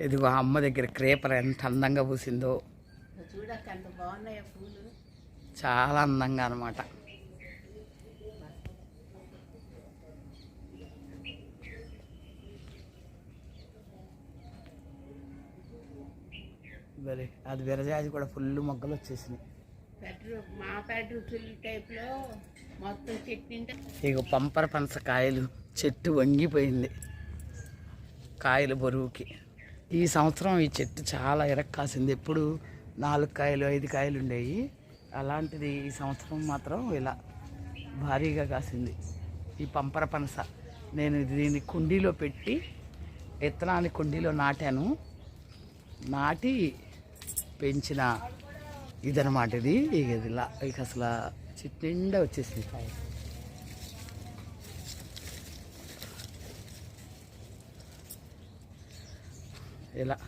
ఇదిగో అమ్మ దగ్గర క్రేపర్ ఎంత అందంగా పూసిందో. చాలా అందంగా అనమాట మరి అది విరజాజి కూడా ఫుల్ మొగ్గలు వచ్చేసినాయి. ఇక పంపర పనస కాయలు చెట్టు వంగిపోయింది. కాయలు బరువుకి. ఈ సంవత్సరం ఈ చెట్టు చాలా ఇరక్కాసింది ఎప్పుడు నాలుగు కాయలు ఐదు కాయలు ఉండేవి అలాంటిది ఈ సంవత్సరం మాత్రం ఇలా భారీగా కాసింది. ఈ పంపర పనస. నేను దీన్ని కుండీలో పెట్టి విత్తనాన్ని కుండీలో నాటాను. నాటి పెంచిన ఇదనమాట ఇది. ఇక ఇది ఇలా ఇక అసలు చెట్టు నిండా వచ్చేసింది కాయ. ఇలా.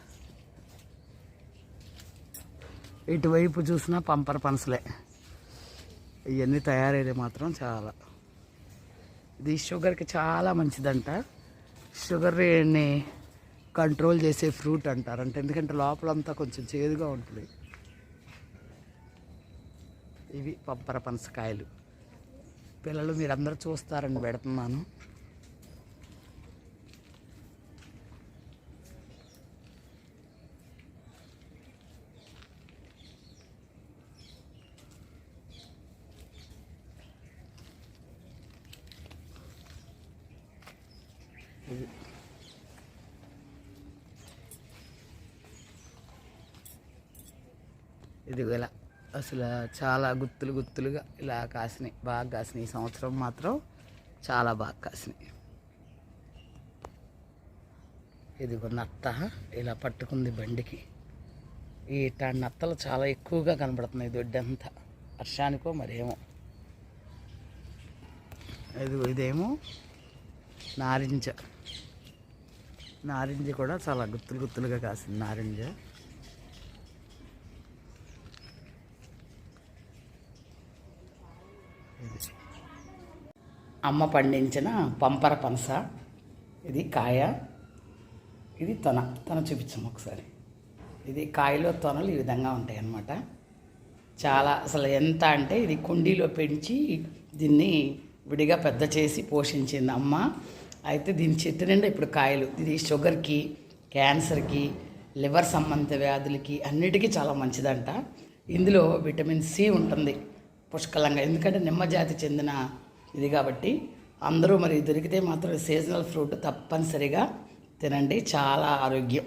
ఇటువైపు చూసినా పంపర పనసలే. ఇవన్నీ తయారయ్యేది మాత్రం చాలా. ఇది షుగర్కి చాలా మంచిదంట. షుగర్ని కంట్రోల్ చేసే ఫ్రూట్ అంటారు అంటే ఎందుకంటే లోపలంతా కొంచెం చేదుగా ఉంటుంది. ఇవి పంపర పనసకాయలు. పిల్లలు మీరందరూ చూస్తారని పెడుతున్నాను. ఇది ఇది ఇలా అసలు చాలా గుత్తులు గుత్తులుగా ఇలా కాసినాయి. బాగా కాసినాయి. ఈ సంవత్సరం మాత్రం చాలా బాగా కాసినాయి. ఇదిగో నత్త. ఇలా పట్టుకుంది బండికి. ఈ నత్తలు చాలా ఎక్కువగా కనబడుతున్నాయి. దొడ్డంతా. వర్షానికో మరేమో. ఇదిగో ఇదేమో నారింజ. నారింజ కూడా చాలా గుత్తులు గుత్తులుగా కాసింది నారింజ. అమ్మ పండించిన పంపర పనస ఇది కాయ ఇది తొన. తొన చూపించాము ఒకసారి. ఇది కాయలో తొనలు ఈ విధంగా ఉంటాయి అన్నమాట. చాలా అసలు ఎంత అంటే ఇది కుండీలో పెంచి దీన్ని విడిగా పెద్ద చేసి పోషించింది అమ్మ. అయితే దీని చెట్టు నిండా ఇప్పుడు కాయలు. ఇది షుగర్కి క్యాన్సర్కి లివర్ సంబంధిత వ్యాధులకి అన్నిటికీ చాలా మంచిదంట. ఇందులో విటమిన్ సి ఉంటుంది పుష్కలంగా. ఎందుకంటే నిమ్మజాతి చెందిన ఇది కాబట్టి అందరూ మరి దొరికితే మాత్రం సీజనల్ ఫ్రూట్ తప్పనిసరిగా తినండి. చాలా ఆరోగ్యం.